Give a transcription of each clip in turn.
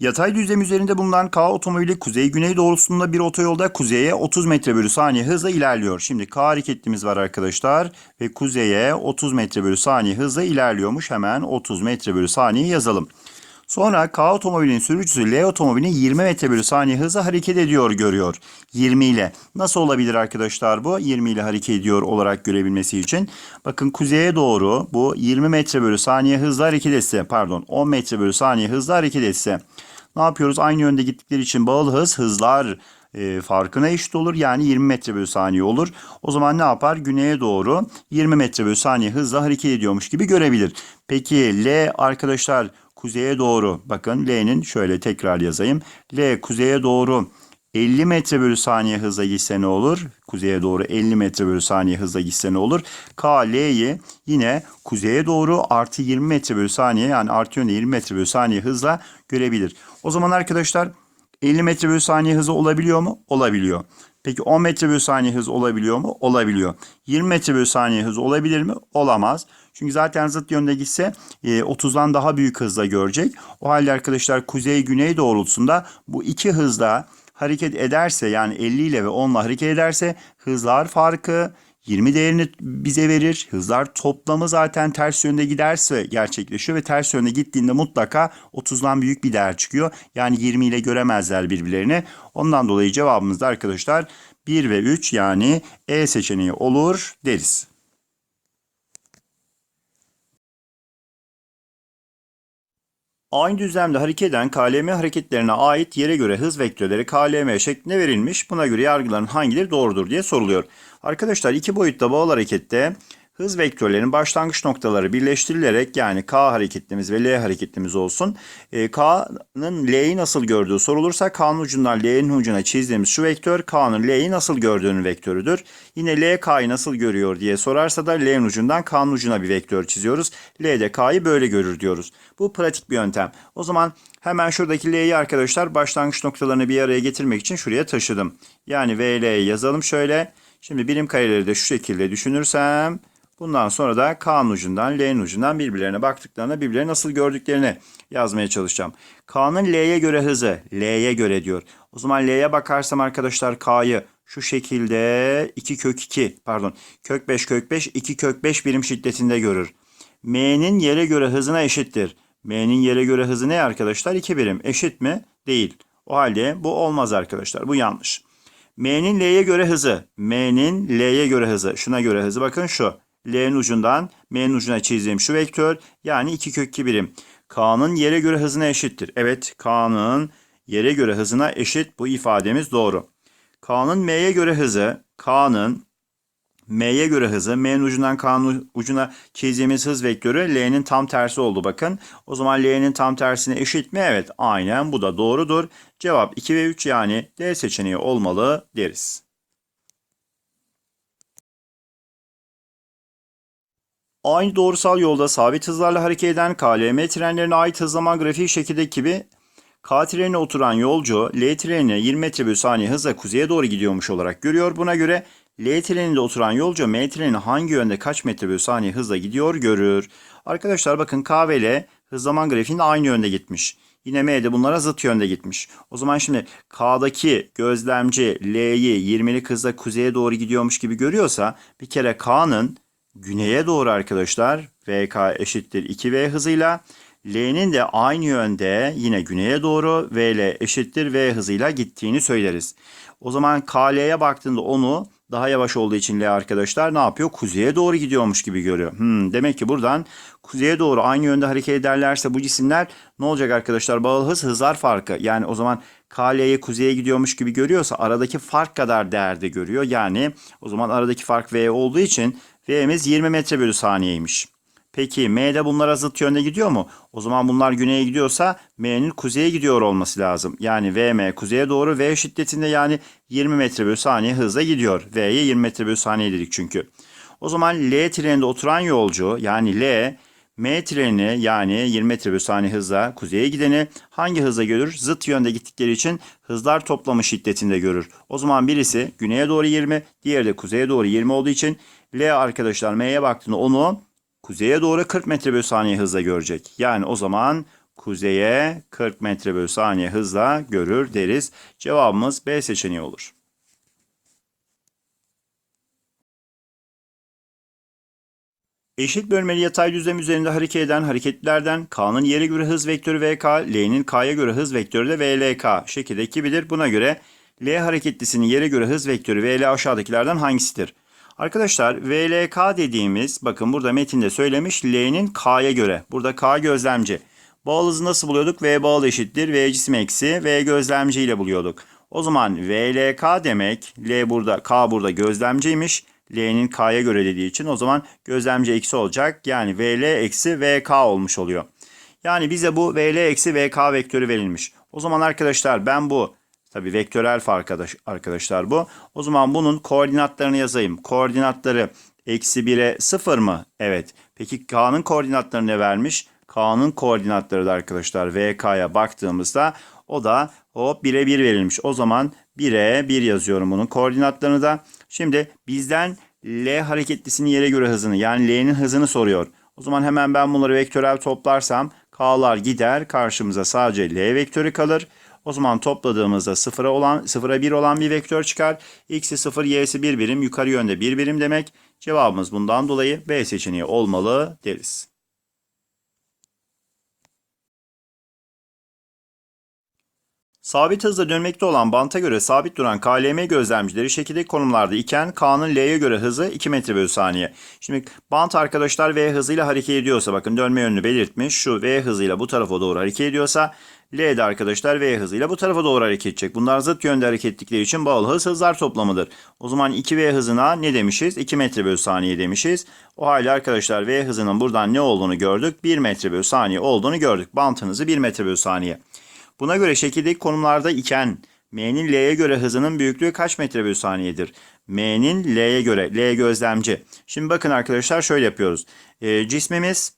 Yatay düzlem üzerinde bulunan K otomobili kuzey-güney doğrultusunda bir otoyolda kuzeye 30 metre bölü saniye hızla ilerliyor. Şimdi K hareketimiz var arkadaşlar ve kuzeye 30 metre bölü saniye hızla ilerliyormuş. Hemen 30 metre bölü saniye yazalım. Sonra K otomobilinin sürücüsü L otomobilini 20 metre bölü saniye hızla hareket ediyor görüyor. 20 ile. Nasıl olabilir arkadaşlar bu? 20 ile hareket ediyor olarak görebilmesi için. Bakın kuzeye doğru bu 20 metre bölü saniye hızla hareket etse pardon 10 metre bölü saniye hızla hareket etse ne yapıyoruz? Aynı yönde gittikleri için bağlı hız hızlar e, farkına eşit olur. Yani 20 metre bölü saniye olur. O zaman ne yapar? Güneye doğru 20 metre bölü saniye hızla hareket ediyormuş gibi görebilir. Peki L arkadaşlar kuzeye doğru bakın L'nin şöyle tekrar yazayım. L kuzeye doğru 50 metre bölü saniye hızla gitse ne olur? Kuzeye doğru 50 metre bölü saniye hızla gitse ne olur? K, L'yi yine kuzeye doğru artı 20 metre bölü saniye yani artı yönde 20 metre bölü saniye hızla görebilir. O zaman arkadaşlar 50 metre bölü saniye hızı olabiliyor mu? Olabiliyor. Peki 10 metre bölü saniye hızı olabiliyor mu? Olabiliyor. 20 metre bölü saniye hızı olabilir mi? Olamaz. Çünkü zaten zıt yönde gitse e, 30'dan daha büyük hızla görecek. O halde arkadaşlar kuzey-güney doğrultusunda bu iki hızla hareket ederse yani 50 ile ve 10 ile hareket ederse hızlar farkı 20 değerini bize verir. Hızlar toplamı zaten ters yönde giderse gerçekleşiyor ve ters yönde gittiğinde mutlaka 30'dan büyük bir değer çıkıyor. Yani 20 ile göremezler birbirlerini. Ondan dolayı cevabımız da arkadaşlar 1 ve 3 yani E seçeneği olur deriz. Aynı düzlemde hareket eden KLM hareketlerine ait yere göre hız vektörleri KLM şeklinde verilmiş. Buna göre yargıların hangileri doğrudur diye soruluyor. Arkadaşlar iki boyutta bağlı harekette hız vektörlerinin başlangıç noktaları birleştirilerek yani K hareketimiz ve L hareketimiz olsun. E, K'nın L'yi nasıl gördüğü sorulursa K'nın ucundan L'nin ucuna çizdiğimiz şu vektör K'nın L'yi nasıl gördüğünün vektörüdür. Yine L K'yı nasıl görüyor diye sorarsa da L'nin ucundan K'nın ucuna bir vektör çiziyoruz. L de K'yı böyle görür diyoruz. Bu pratik bir yöntem. O zaman hemen şuradaki L'yi arkadaşlar başlangıç noktalarını bir araya getirmek için şuraya taşıdım. Yani VL'yi yazalım şöyle. Şimdi birim kareleri de şu şekilde düşünürsem bundan sonra da K'nın ucundan L'nin ucundan birbirlerine baktıklarında birbirlerini nasıl gördüklerini yazmaya çalışacağım. K'nın L'ye göre hızı L'ye göre diyor. O zaman L'ye bakarsam arkadaşlar K'yı şu şekilde 2 kök 2 pardon kök 5 kök 5 2 kök 5 birim şiddetinde görür. M'nin yere göre hızına eşittir. M'nin yere göre hızı ne arkadaşlar? 2 birim. Eşit mi? Değil. O halde bu olmaz arkadaşlar. Bu yanlış. M'nin L'ye göre hızı. M'nin L'ye göre hızı. Şuna göre hızı bakın şu. L'nin ucundan M'nin ucuna çizdiğim şu vektör yani 2 kök 2 birim. K'nın yere göre hızına eşittir. Evet K'nın yere göre hızına eşit bu ifademiz doğru. K'nın M'ye göre hızı K'nın M'ye göre hızı, M'nin ucundan K'nın ucuna çizdiğimiz hız vektörü L'nin tam tersi oldu bakın. O zaman L'nin tam tersine eşit mi? Evet aynen bu da doğrudur. Cevap 2 ve 3 yani D seçeneği olmalı deriz. Aynı doğrusal yolda sabit hızlarla hareket eden KLM trenlerine ait hız zaman grafiği şekildeki gibi K trenine oturan yolcu L trenine 20 metre bölü saniye hızla kuzeye doğru gidiyormuş olarak görüyor. Buna göre L treninde oturan yolcu M trenine hangi yönde kaç metre bölü saniye hızla gidiyor görür. Arkadaşlar bakın K ve L hız zaman grafiğinde aynı yönde gitmiş. Yine M de bunlara zıt yönde gitmiş. O zaman şimdi K'daki gözlemci L'yi 20'lik hızla kuzeye doğru gidiyormuş gibi görüyorsa bir kere K'nın güneye doğru arkadaşlar VK eşittir 2V hızıyla L'nin de aynı yönde yine güneye doğru VL eşittir V hızıyla gittiğini söyleriz. O zaman KL'ye baktığında onu daha yavaş olduğu için L arkadaşlar ne yapıyor? Kuzeye doğru gidiyormuş gibi görüyor. Hmm, demek ki buradan kuzeye doğru aynı yönde hareket ederlerse bu cisimler ne olacak arkadaşlar? Bağlı hız hızlar farkı. Yani o zaman KL'ye kuzeye gidiyormuş gibi görüyorsa aradaki fark kadar değerde görüyor. Yani o zaman aradaki fark V olduğu için V'miz 20 metre bölü saniyeymiş. Peki M'de bunlara zıt yönde gidiyor mu? O zaman bunlar güneye gidiyorsa M'nin kuzeye gidiyor olması lazım. Yani VM kuzeye doğru V şiddetinde yani 20 metre bölü saniye hızla gidiyor. V'ye 20 metre bölü saniye dedik çünkü. O zaman L treninde oturan yolcu yani L M treni yani 20 metre bölü saniye hızla kuzeye gideni hangi hızla görür? Zıt yönde gittikleri için hızlar toplamı şiddetinde görür. O zaman birisi güneye doğru 20, diğeri de kuzeye doğru 20 olduğu için L arkadaşlar M'ye baktığında onu kuzeye doğru 40 metre bölü saniye hızla görecek. Yani o zaman kuzeye 40 metre bölü saniye hızla görür deriz. Cevabımız B seçeneği olur. Eşit bölmeli yatay düzlem üzerinde hareket eden hareketlilerden K'nın yere göre hız vektörü VK, L'nin K'ya göre hız vektörü de VLK şekilde bilir. Buna göre L hareketlisinin yere göre hız vektörü VL aşağıdakilerden hangisidir? Arkadaşlar VLK dediğimiz bakın burada metinde söylemiş L'nin K'ya göre. Burada K gözlemci. Bağıl hızı nasıl buluyorduk? V bağıl eşittir. V cisim eksi V gözlemci ile buluyorduk. O zaman VLK demek L burada K burada gözlemciymiş. L'nin K'ya göre dediği için o zaman gözlemci eksi olacak. Yani VL eksi VK olmuş oluyor. Yani bize bu VL eksi VK vektörü verilmiş. O zaman arkadaşlar ben bu tabi vektörel arkadaş, arkadaşlar bu. O zaman bunun koordinatlarını yazayım. Koordinatları eksi 1'e 0 mı? Evet. Peki K'nın koordinatları ne vermiş? K'nın koordinatları da arkadaşlar VK'ya baktığımızda o da hop 1'e 1 verilmiş. O zaman 1'e 1 yazıyorum bunun koordinatlarını da. Şimdi bizden L hareketlisinin yere göre hızını yani L'nin hızını soruyor. O zaman hemen ben bunları vektörel toplarsam K'lar gider. Karşımıza sadece L vektörü kalır. O zaman topladığımızda sıfıra olan sıfıra 1 olan bir vektör çıkar. X'i 0, Y'si 1 birim, yukarı yönde 1 birim demek. Cevabımız bundan dolayı B seçeneği olmalı deriz. Sabit hızla dönmekte olan banta göre sabit duran KLM gözlemcileri şekildeki konumlarda iken K'nın L'ye göre hızı 2 metre bölü saniye. Şimdi bant arkadaşlar V hızıyla hareket ediyorsa bakın dönme yönünü belirtmiş. Şu V hızıyla bu tarafa doğru hareket ediyorsa L de arkadaşlar V hızıyla bu tarafa doğru hareket edecek. Bunlar zıt yönde hareket ettikleri için bağlı hız hızlar toplamıdır. O zaman 2V hızına ne demişiz? 2 metre bölü saniye demişiz. O halde arkadaşlar V hızının buradan ne olduğunu gördük? 1 metre bölü saniye olduğunu gördük. Bantın hızı 1 metre bölü saniye. Buna göre şekildeki konumlarda iken M'nin L'ye göre hızının büyüklüğü kaç metre bölü saniyedir? M'nin L'ye göre, L gözlemci. Şimdi bakın arkadaşlar şöyle yapıyoruz. E, cismimiz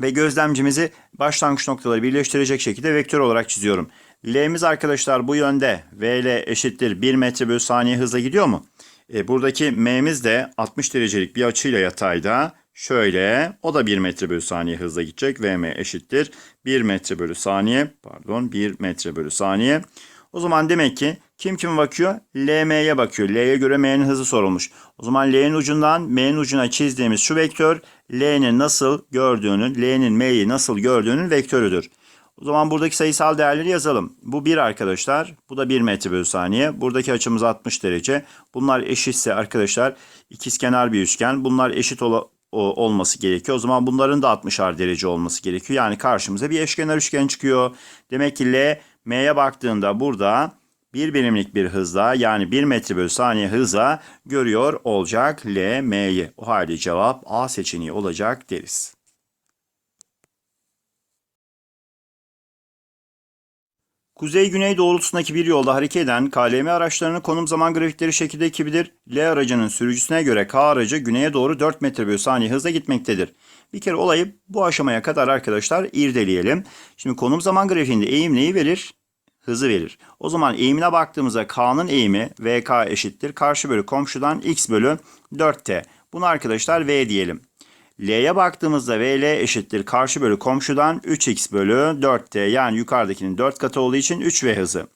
ve gözlemcimizi başlangıç noktaları birleştirecek şekilde vektör olarak çiziyorum. L'miz arkadaşlar bu yönde VL eşittir 1 metre bölü saniye hızla gidiyor mu? E, buradaki M'miz de 60 derecelik bir açıyla yatayda. Şöyle o da 1 metre bölü saniye hızla gidecek. Vm eşittir 1 metre bölü saniye. Pardon 1 metre bölü saniye. O zaman demek ki kim kim bakıyor? LM'ye bakıyor. L'ye göre M'nin hızı sorulmuş. O zaman L'nin ucundan M'nin ucuna çizdiğimiz şu vektör L'nin nasıl gördüğünün, L'nin M'yi nasıl gördüğünün vektörüdür. O zaman buradaki sayısal değerleri yazalım. Bu 1 arkadaşlar. Bu da 1 metre bölü saniye. Buradaki açımız 60 derece. Bunlar eşitse arkadaşlar ikizkenar bir üçgen. Bunlar eşit olması gerekiyor. O zaman bunların da 60'ar derece olması gerekiyor. Yani karşımıza bir eşkenar üçgen çıkıyor. Demek ki L, M'ye baktığında burada bir birimlik bir hızla yani 1 metre bölü saniye hızla görüyor olacak L, M'yi. O halde cevap A seçeneği olacak deriz. Kuzey-güney doğrultusundaki bir yolda hareket eden KLM araçlarının konum zaman grafikleri şekilde ekibilir. L aracının sürücüsüne göre K aracı güneye doğru 4 metre bölü saniye hızla gitmektedir. Bir kere olayı bu aşamaya kadar arkadaşlar irdeleyelim. Şimdi konum zaman grafiğinde eğim neyi verir? Hızı verir. O zaman eğimine baktığımızda K'nın eğimi VK eşittir. Karşı bölü komşudan X bölü 4T. Bunu arkadaşlar V diyelim. L'ye baktığımızda VL eşittir karşı bölü komşudan 3x bölü 4t yani yukarıdakinin 4 katı olduğu için 3v hızı.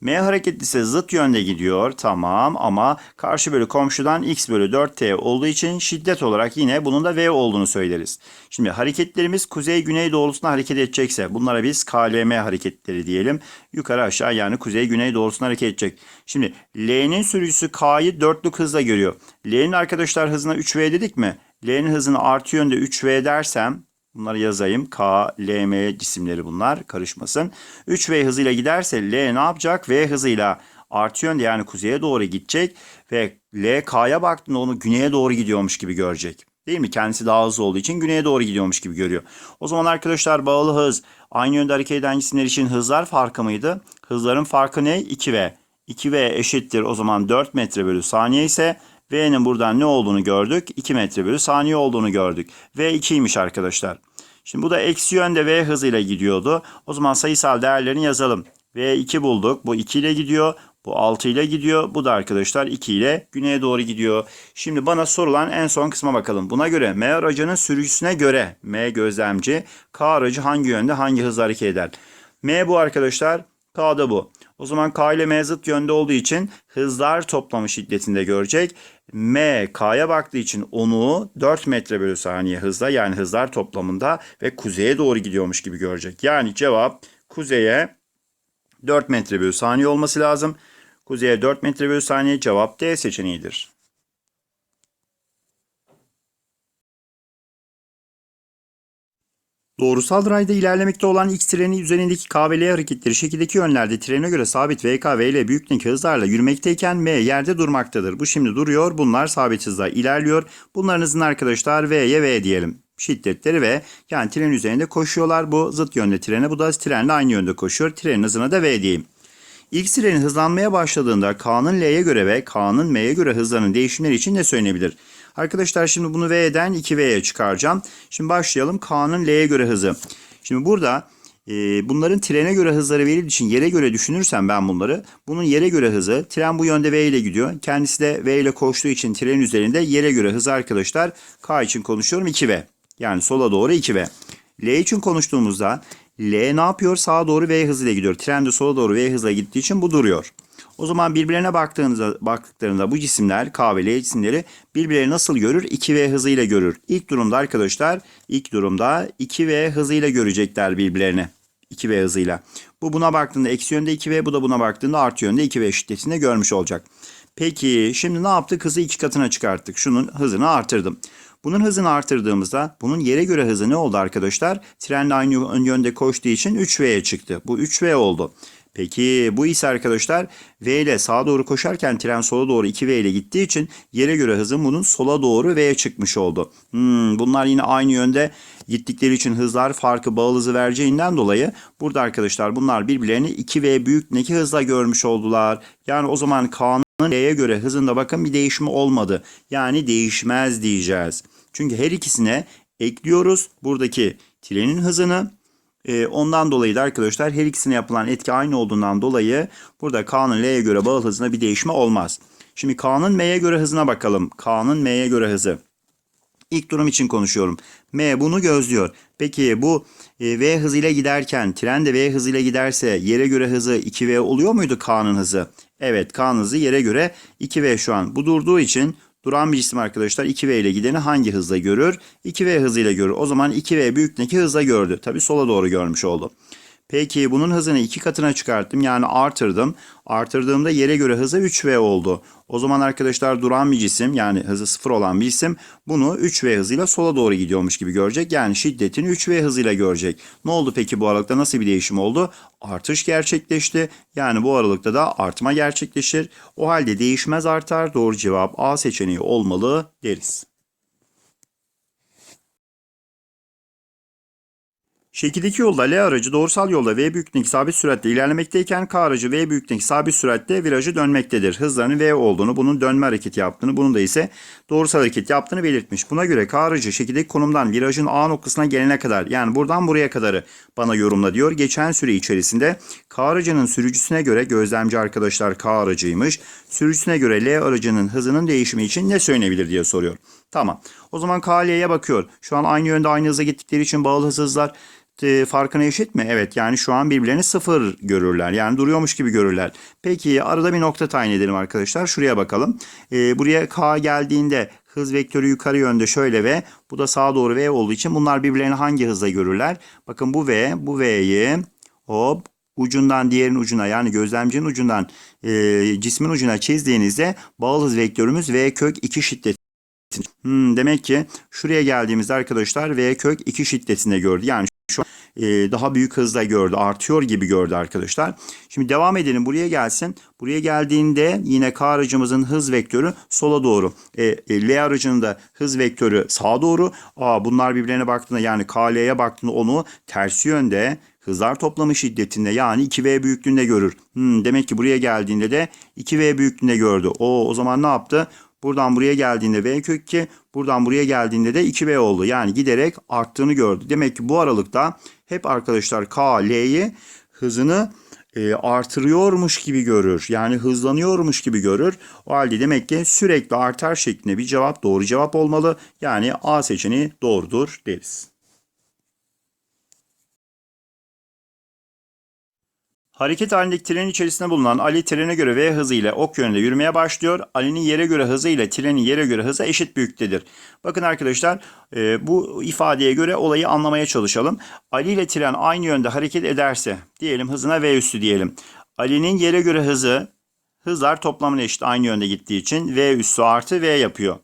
M hareketlisi zıt yönde gidiyor tamam ama karşı bölü komşudan x bölü 4t olduğu için şiddet olarak yine bunun da v olduğunu söyleriz. Şimdi hareketlerimiz kuzey güney doğrultusunda hareket edecekse bunlara biz KLM hareketleri diyelim. Yukarı aşağı yani kuzey güney doğrultusunda hareket edecek. Şimdi L'nin sürücüsü K'yı dörtlük hızla görüyor. L'nin arkadaşlar hızına 3v dedik mi? L'nin hızını artı yönde 3V dersem bunları yazayım. K, L, M cisimleri bunlar karışmasın. 3V hızıyla giderse L ne yapacak? V hızıyla artı yönde yani kuzeye doğru gidecek ve L K'ya baktığında onu güneye doğru gidiyormuş gibi görecek. Değil mi? Kendisi daha hızlı olduğu için güneye doğru gidiyormuş gibi görüyor. O zaman arkadaşlar bağlı hız aynı yönde hareket eden cisimler için hızlar farkı mıydı? Hızların farkı ne? 2V. 2V eşittir o zaman 4 metre bölü saniye ise V'nin buradan ne olduğunu gördük? 2 metre bölü saniye olduğunu gördük. V 2'ymiş arkadaşlar. Şimdi bu da eksi yönde V hızıyla gidiyordu. O zaman sayısal değerlerini yazalım. V 2 bulduk. Bu 2 ile gidiyor. Bu 6 ile gidiyor. Bu da arkadaşlar 2 ile güneye doğru gidiyor. Şimdi bana sorulan en son kısma bakalım. Buna göre M aracının sürücüsüne göre M gözlemci K aracı hangi yönde hangi hızla hareket eder? M bu arkadaşlar. K da bu. O zaman K ile M zıt yönde olduğu için hızlar toplamı şiddetinde görecek. M K'ya baktığı için onu 4 metre bölü saniye hızla yani hızlar toplamında ve kuzeye doğru gidiyormuş gibi görecek. Yani cevap kuzeye 4 metre bölü saniye olması lazım. Kuzeye 4 metre bölü saniye cevap D seçeneğidir. Doğrusal rayda ilerlemekte olan X treni üzerindeki K ve L hareketleri şekildeki yönlerde trene göre sabit VK ve L büyüklüğündeki hızlarla yürümekteken M yerde durmaktadır. Bu şimdi duruyor. Bunlar sabit hızla ilerliyor. Bunların hızını arkadaşlar V'ye V diyelim. Şiddetleri V. Yani tren üzerinde koşuyorlar. Bu zıt yönde trene. Bu da trenle aynı yönde koşuyor. Trenin hızına da V diyeyim. X trenin hızlanmaya başladığında K'nın L'ye göre ve K'nın M'ye göre hızlarının değişimleri için ne söylenebilir? Arkadaşlar şimdi bunu V'den 2V'ye çıkaracağım. Şimdi başlayalım. K'nın L'ye göre hızı. Şimdi burada e, bunların trene göre hızları verildiği için yere göre düşünürsem ben bunları. Bunun yere göre hızı. Tren bu yönde V ile gidiyor. Kendisi de V ile koştuğu için tren üzerinde yere göre hızı arkadaşlar. K için konuşuyorum 2V. Yani sola doğru 2V. L için konuştuğumuzda L ne yapıyor? Sağa doğru V hızıyla gidiyor. Tren de sola doğru V hızla gittiği için bu duruyor. O zaman birbirlerine baktığınızda, baktıklarında bu cisimler K ve L cisimleri birbirlerini nasıl görür? 2V hızıyla görür. İlk durumda arkadaşlar ilk durumda 2V hızıyla görecekler birbirlerini. 2V hızıyla. Bu buna baktığında eksi yönde 2V bu da buna baktığında artı yönde 2V şiddetinde görmüş olacak. Peki şimdi ne yaptık? Hızı iki katına çıkarttık. Şunun hızını artırdım. Bunun hızını artırdığımızda bunun yere göre hızı ne oldu arkadaşlar? Trenle aynı yönde koştuğu için 3V'ye çıktı. Bu 3V oldu. Peki bu ise arkadaşlar V ile sağa doğru koşarken tren sola doğru 2V ile gittiği için yere göre hızın bunun sola doğru V'ye çıkmış oldu. Hmm, bunlar yine aynı yönde gittikleri için hızlar farkı bağıl hızı vereceğinden dolayı burada arkadaşlar bunlar birbirlerini 2V büyüklüğündeki hızla görmüş oldular. Yani o zaman K'nın L'ye göre hızında bakın bir değişimi olmadı. Yani değişmez diyeceğiz. Çünkü her ikisine ekliyoruz buradaki trenin hızını e, ondan dolayı da arkadaşlar her ikisine yapılan etki aynı olduğundan dolayı burada K'nın L'ye göre bağıl hızına bir değişme olmaz. Şimdi K'nın M'ye göre hızına bakalım. K'nın M'ye göre hızı. İlk durum için konuşuyorum. M bunu gözlüyor. Peki bu e, V hızıyla giderken tren de V hızıyla giderse yere göre hızı 2V oluyor muydu K'nın hızı? Evet K'nın hızı yere göre 2V şu an. Bu durduğu için duran bir cisim arkadaşlar 2V ile gideni hangi hızla görür? 2V hızıyla görür. O zaman 2V büyüklüğündeki hızla gördü. Tabi sola doğru görmüş oldu. Peki bunun hızını iki katına çıkarttım. Yani artırdım. Artırdığımda yere göre hızı 3V oldu. O zaman arkadaşlar duran bir cisim yani hızı sıfır olan bir cisim bunu 3V hızıyla sola doğru gidiyormuş gibi görecek. Yani şiddetini 3V hızıyla görecek. Ne oldu peki bu aralıkta nasıl bir değişim oldu? Artış gerçekleşti. Yani bu aralıkta da artma gerçekleşir. O halde değişmez artar. Doğru cevap A seçeneği olmalı deriz. Şekildeki yolda L aracı doğrusal yolda V büyüklüğündeki sabit süratle ilerlemekteyken K aracı V büyüklüğündeki sabit süratle virajı dönmektedir. Hızlarının V olduğunu, bunun dönme hareketi yaptığını, bunun da ise doğrusal hareket yaptığını belirtmiş. Buna göre K aracı şekildeki konumdan virajın A noktasına gelene kadar yani buradan buraya kadarı bana yorumla diyor. Geçen süre içerisinde K aracının sürücüsüne göre gözlemci arkadaşlar K aracıymış. Sürücüsüne göre L aracının hızının değişimi için ne söylenebilir diye soruyor. Tamam. O zaman K L'ye bakıyor. Şu an aynı yönde aynı hıza gittikleri için bağlı hızlar e, farkına eşit mi? Evet yani şu an birbirlerini sıfır görürler. Yani duruyormuş gibi görürler. Peki arada bir nokta tayin edelim arkadaşlar. Şuraya bakalım. E, buraya K geldiğinde hız vektörü yukarı yönde şöyle V. Bu da sağa doğru V olduğu için bunlar birbirlerini hangi hızla görürler? Bakın bu V, bu V'yi hop ucundan diğerin ucuna yani gözlemcinin ucundan e, cismin ucuna çizdiğinizde bağlı hız vektörümüz V kök 2 şiddet Hmm, demek ki şuraya geldiğimizde arkadaşlar V kök 2 şiddetinde gördü. Yani şu an e, daha büyük hızla gördü. Artıyor gibi gördü arkadaşlar. Şimdi devam edelim. Buraya gelsin. Buraya geldiğinde yine K aracımızın hız vektörü sola doğru. E, e, L aracının da hız vektörü sağa doğru. Aa, bunlar birbirlerine baktığında yani K, L'ye baktığında onu tersi yönde hızlar toplamı şiddetinde yani 2V büyüklüğünde görür. Hmm, demek ki buraya geldiğinde de 2V büyüklüğünde gördü. O o zaman ne yaptı? Buradan buraya geldiğinde V kök 2, buradan buraya geldiğinde de 2V oldu. Yani giderek arttığını gördü. Demek ki bu aralıkta hep arkadaşlar K, L'yi hızını e, artırıyormuş gibi görür. Yani hızlanıyormuş gibi görür. O halde demek ki sürekli artar şeklinde bir cevap doğru cevap olmalı. Yani A seçeneği doğrudur deriz. Hareket halindeki trenin içerisinde bulunan Ali trene göre V hızı ile ok yönünde yürümeye başlıyor. Ali'nin yere göre hızı ile trenin yere göre hızı eşit büyüktedir. Bakın arkadaşlar e, bu ifadeye göre olayı anlamaya çalışalım. Ali ile tren aynı yönde hareket ederse diyelim hızına V üssü diyelim. Ali'nin yere göre hızı hızlar toplamına eşit aynı yönde gittiği için V üssü artı V yapıyor.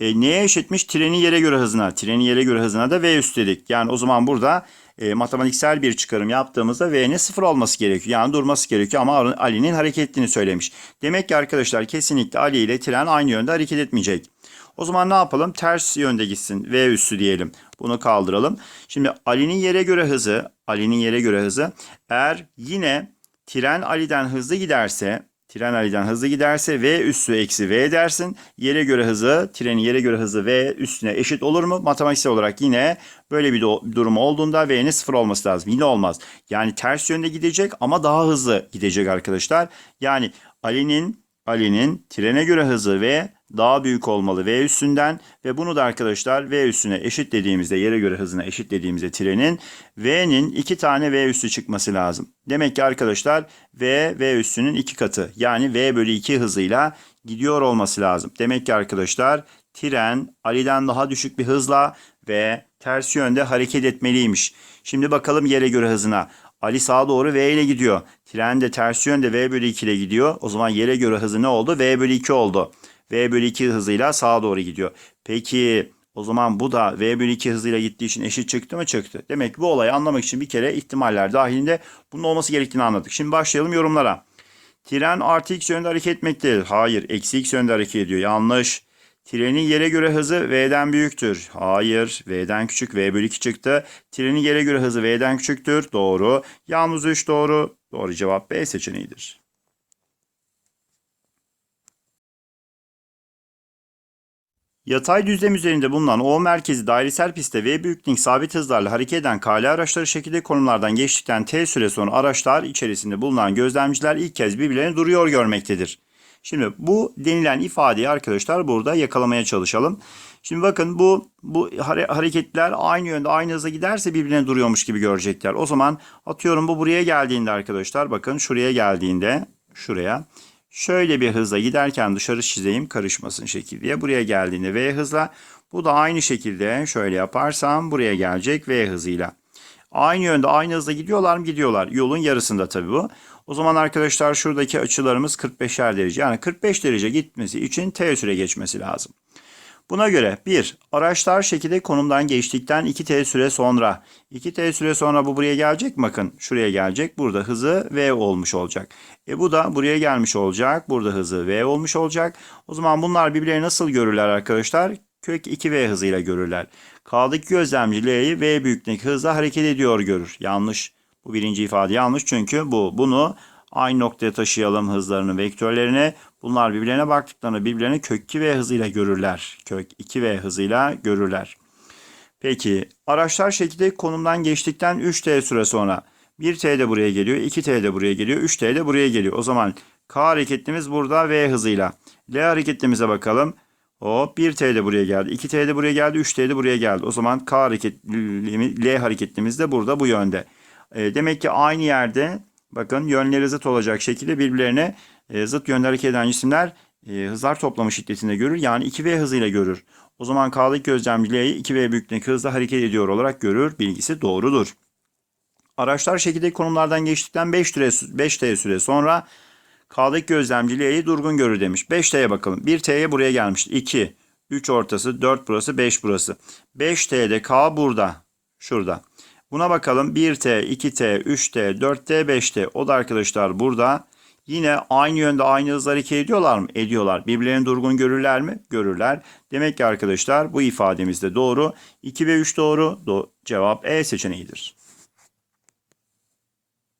E, neye eşitmiş? Trenin yere göre hızına. Trenin yere göre hızına da V üstü dedik. Yani o zaman burada e, matematiksel bir çıkarım yaptığımızda V'nin sıfır olması gerekiyor. Yani durması gerekiyor ama Ali'nin hareket ettiğini söylemiş. Demek ki arkadaşlar kesinlikle Ali ile tren aynı yönde hareket etmeyecek. O zaman ne yapalım? Ters yönde gitsin. V üssü diyelim. Bunu kaldıralım. Şimdi Ali'nin yere göre hızı, Ali'nin yere göre hızı eğer yine tren Ali'den hızlı giderse Tren Ali'den hızlı giderse V üssü eksi V dersin. Yere göre hızı, trenin yere göre hızı V üstüne eşit olur mu? Matematiksel olarak yine böyle bir durum olduğunda V'nin sıfır olması lazım. Yine olmaz. Yani ters yönde gidecek ama daha hızlı gidecek arkadaşlar. Yani Ali'nin Ali'nin trene göre hızı V daha büyük olmalı V üstünden ve bunu da arkadaşlar V üstüne eşit dediğimizde yere göre hızına eşit dediğimizde trenin V'nin iki tane V üstü çıkması lazım. Demek ki arkadaşlar V V üstünün iki katı yani V bölü 2 hızıyla gidiyor olması lazım. Demek ki arkadaşlar tren Ali'den daha düşük bir hızla ve ters yönde hareket etmeliymiş. Şimdi bakalım yere göre hızına. Ali sağa doğru V ile gidiyor. Tren de ters yönde V bölü 2 ile gidiyor. O zaman yere göre hızı ne oldu? V bölü 2 oldu. V bölü 2 hızıyla sağa doğru gidiyor. Peki o zaman bu da V bölü 2 hızıyla gittiği için eşit çıktı mı? Çıktı. Demek ki bu olayı anlamak için bir kere ihtimaller dahilinde bunun olması gerektiğini anladık. Şimdi başlayalım yorumlara. Tren artı x yönde hareket etmektedir. Hayır. Eksi x yönde hareket ediyor. Yanlış. Trenin yere göre hızı V'den büyüktür. Hayır. V'den küçük. V bölü 2 çıktı. Trenin yere göre hızı V'den küçüktür. Doğru. Yalnız 3 doğru. Doğru cevap B seçeneğidir. Yatay düzlem üzerinde bulunan O merkezi dairesel pistte V büyüklüğünde sabit hızlarla hareket eden KL araçları şekilde konumlardan geçtikten T süre sonra araçlar içerisinde bulunan gözlemciler ilk kez birbirlerini duruyor görmektedir. Şimdi bu denilen ifadeyi arkadaşlar burada yakalamaya çalışalım. Şimdi bakın bu bu hareketler aynı yönde aynı hızla giderse birbirine duruyormuş gibi görecekler. O zaman atıyorum bu buraya geldiğinde arkadaşlar bakın şuraya geldiğinde şuraya şöyle bir hızla giderken dışarı çizeyim karışmasın şekil diye. Buraya geldiğinde V hızla. Bu da aynı şekilde şöyle yaparsam buraya gelecek V hızıyla. Aynı yönde aynı hızla gidiyorlar mı? Gidiyorlar. Yolun yarısında tabii bu. O zaman arkadaşlar şuradaki açılarımız 45'er derece. Yani 45 derece gitmesi için T süre geçmesi lazım. Buna göre 1. Araçlar şekilde konumdan geçtikten 2t süre sonra. 2t süre sonra bu buraya gelecek mi? Bakın şuraya gelecek. Burada hızı v olmuş olacak. E bu da buraya gelmiş olacak. Burada hızı v olmuş olacak. O zaman bunlar birbirlerini nasıl görürler arkadaşlar? Kök 2v hızıyla görürler. Kaldık gözlemci L'yi v büyüklüğündeki hızla hareket ediyor görür. Yanlış. Bu birinci ifade yanlış çünkü bu. Bunu aynı noktaya taşıyalım hızlarını, vektörlerini. Bunlar birbirlerine baktıklarında birbirlerini kök 2v hızıyla görürler. Kök 2v hızıyla görürler. Peki araçlar şekilde konumdan geçtikten 3t süre sonra 1t de buraya geliyor, 2t de buraya geliyor, 3t de buraya geliyor. O zaman k hareketimiz burada v hızıyla. L hareketimize bakalım. Hop 1t de buraya geldi, 2t de buraya geldi, 3t de buraya geldi. O zaman k hareketli, L hareketimiz de burada bu yönde. E, demek ki aynı yerde bakın yönleri zıt olacak şekilde birbirlerine e, zıt yönde hareket eden cisimler e, hızlar toplamı şiddetinde görür. Yani 2V hızıyla görür. O zaman K'daki gözlemci L'yi 2V büyüklüğündeki hızla hareket ediyor olarak görür. Bilgisi doğrudur. Araçlar şekildeki konumlardan geçtikten 5 süre 5T süre sonra K'daki gözlemci L'yi durgun görür demiş. 5T'ye bakalım. 1T'ye buraya gelmiş. 2, 3 ortası, 4 burası, 5 burası. 5T'de K burada. Şurada. Buna bakalım 1T, 2T, 3T, 4T, 5T. O da arkadaşlar burada. Yine aynı yönde aynı hızla hareket ediyorlar mı? Ediyorlar. Birbirlerini durgun görürler mi? Görürler. Demek ki arkadaşlar bu ifademiz de doğru. 2 ve 3 doğru. Do cevap E seçeneğidir.